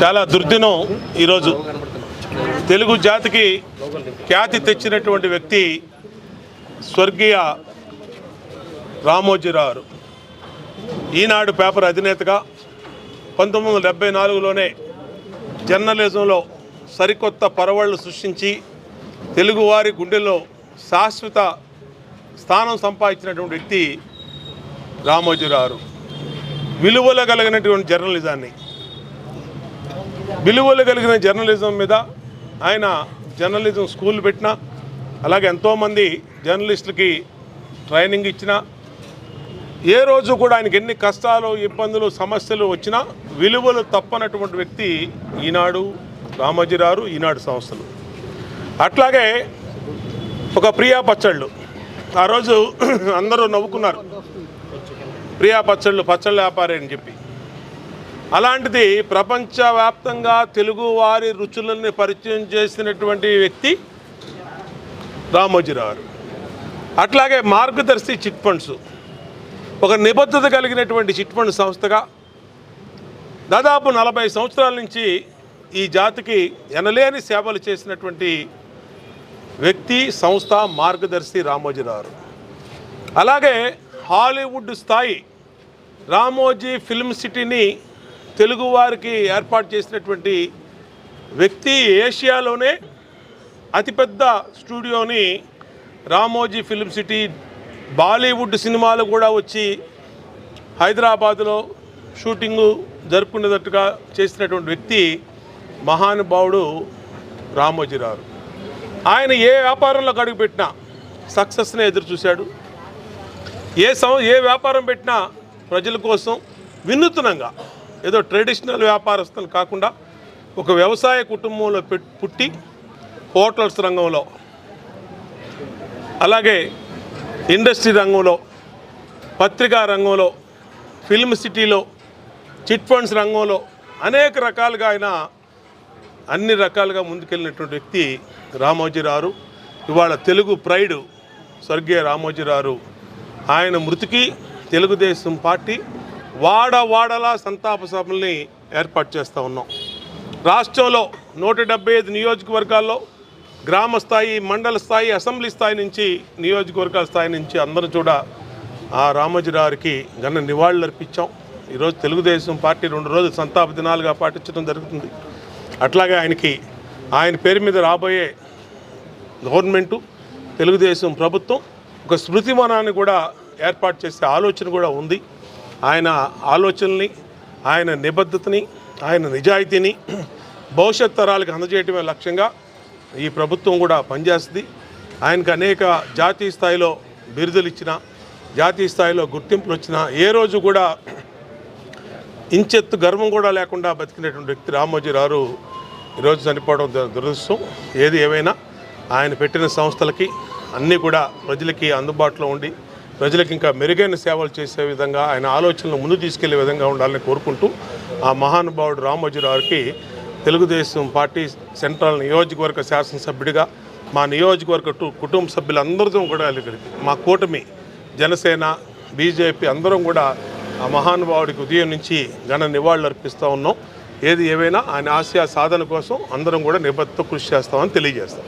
చాలా దుర్దినం ఈరోజు. తెలుగు జాతికి ఖ్యాతి తెచ్చినటువంటి వ్యక్తి స్వర్గీయ రామోజీరావు. ఈనాడు పేపర్ అధినేతగా పంతొమ్మిది వందల డెబ్బై నాలుగులోనే జర్నలిజంలో సరికొత్త పరవళ్ళు సృష్టించి తెలుగువారి గుండెల్లో శాశ్వత స్థానం సంపాదించినటువంటి వ్యక్తి రామోజీరావు. విలువలు కలిగినటువంటి జర్నలిజాన్ని విలువలు కలిగిన జర్నలిజం మీద ఆయన జర్నలిజం స్కూల్ పెట్టిన అలాగే ఎంతోమంది జర్నలిస్టులకి ట్రైనింగ్ ఇచ్చిన ఏ రోజు కూడా ఆయనకి ఎన్ని కష్టాలు ఇబ్బందులు సమస్యలు వచ్చినా విలువలు తప్పనటువంటి వ్యక్తి ఈనాడు రామోజీరావు ఈనాడు సంస్థలు. అట్లాగే ఒక ప్రియా పచ్చళ్ళు. ఆ రోజు అందరూ నవ్వుకున్నారు. ప్రియా పచ్చళ్ళు పచ్చళ్ళ వ్యాపారి అని చెప్పి. అలాంటిది ప్రపంచవ్యాప్తంగా తెలుగు వారి రుచులని పరిచయం చేసినటువంటి వ్యక్తి రామోజీరావు. అట్లాగే మార్గదర్శి చిట్ ఫండ్స్. ఒక నిబద్ధత కలిగినటువంటి చిట్ ఫండ్ సంస్థగా దాదాపు నలభై సంవత్సరాల నుంచి ఈ జాతికి ఎనలేని సేవలు చేసినటువంటి వ్యక్తి సంస్థ మార్గదర్శి రామోజీరావు. అలాగే హాలీవుడ్ స్థాయి రామోజీ ఫిల్మ్ సిటీని తెలుగువారికి ఏర్పాటు చేసినటువంటి వ్యక్తి ఏషియాలోనే అతిపెద్ద స్టూడియోని రామోజీ ఫిలిం సిటీ బాలీవుడ్ సినిమాలు కూడా వచ్చి హైదరాబాదులో షూటింగు జరుపుకునేటట్టుగా చేసినటువంటి వ్యక్తి మహానుభావుడు రామోజీరావు ఆయన ఏ వ్యాపారంలో అడుగు పెట్టినా సక్సెస్నే ఎదురు చూశాడు. ఏ సం ఏ వ్యాపారం పెట్టినా ప్రజల కోసం వినూత్నంగా ఏదో ట్రెడిషనల్ వ్యాపారస్తులు కాకుండా ఒక వ్యవసాయ కుటుంబంలో పుట్టి హోటల్స్ రంగంలో అలాగే ఇండస్ట్రీ రంగంలో పత్రికా రంగంలో ఫిల్మ్ సిటీలో చిట్ ఫండ్స్ రంగంలో అనేక రకాలుగా ఆయన అన్ని రకాలుగా ముందుకెళ్ళినటువంటి వ్యక్తి రామోజీరావు. ఇవాళ తెలుగు ప్రైడ్ స్వర్గీయ రామోజీరావు. ఆయన మృతికి తెలుగుదేశం పార్టీ వాడ వాడలా సంతాప సభల్ని ఏర్పాటు చేస్తూ ఉన్నాం. రాష్ట్రంలో నూట డెబ్బై ఐదు నియోజకవర్గాల్లో గ్రామ స్థాయి మండల స్థాయి అసెంబ్లీ స్థాయి నుంచి నియోజకవర్గాల స్థాయి నుంచి అందరూ కూడా ఆ రామోజీరావుకి ఘన నివాళులు అర్పించాం. ఈరోజు తెలుగుదేశం పార్టీ రెండు రోజులు సంతాప దినాలుగా పాటించడం జరుగుతుంది. అట్లాగే ఆయనకి ఆయన పేరు మీద రాబోయే గవర్నమెంటు తెలుగుదేశం ప్రభుత్వం ఒక స్మృతివనాన్ని కూడా ఏర్పాటు చేసే ఆలోచన కూడా ఉంది. ఆయన ఆలోచనల్ని ఆయన నిబద్ధతని ఆయన నిజాయితీని భవిష్యత్ తరాలకు అందజేయటమే లక్ష్యంగా ఈ ప్రభుత్వం కూడా పనిచేస్తుంది. ఆయనకు అనేక జాతీయ స్థాయిలో బిరుదులు ఇచ్చిన జాతీయ స్థాయిలో గుర్తింపులు వచ్చిన ఏ రోజు కూడా ఇంచెత్తు గర్వం కూడా లేకుండా బతికినటువంటి వ్యక్తి రామోజీరావు ఈరోజు చనిపోవడం దురదృష్టం. ఏది ఏమైనా ఆయన పెట్టిన సంస్థలకి అన్నీ కూడా ప్రజలకి అందుబాటులో ఉండి ప్రజలకు ఇంకా మెరుగైన సేవలు చేసే విధంగా ఆయన ఆలోచనలు ముందు తీసుకెళ్ళే విధంగా ఉండాలని కోరుకుంటూ ఆ మహానుభావుడు రామోజీరావుకి తెలుగుదేశం పార్టీ సెంట్రల్ నియోజకవర్గ శాసనసభ్యుడిగా మా నియోజకవర్గ టు- కుటుంబ సభ్యులందరితో కూడా మా కూటమి జనసేన బీజేపీ అందరం కూడా ఆ మహానుభావుడికి ఉదయం నుంచి ఘన నివాళులు అర్పిస్తూ ఉన్నాం. ఏది ఏవైనా ఆయన ఆశయ సాధన కోసం అందరం కూడా నిబద్ధత కృషి చేస్తామని తెలియజేస్తాం.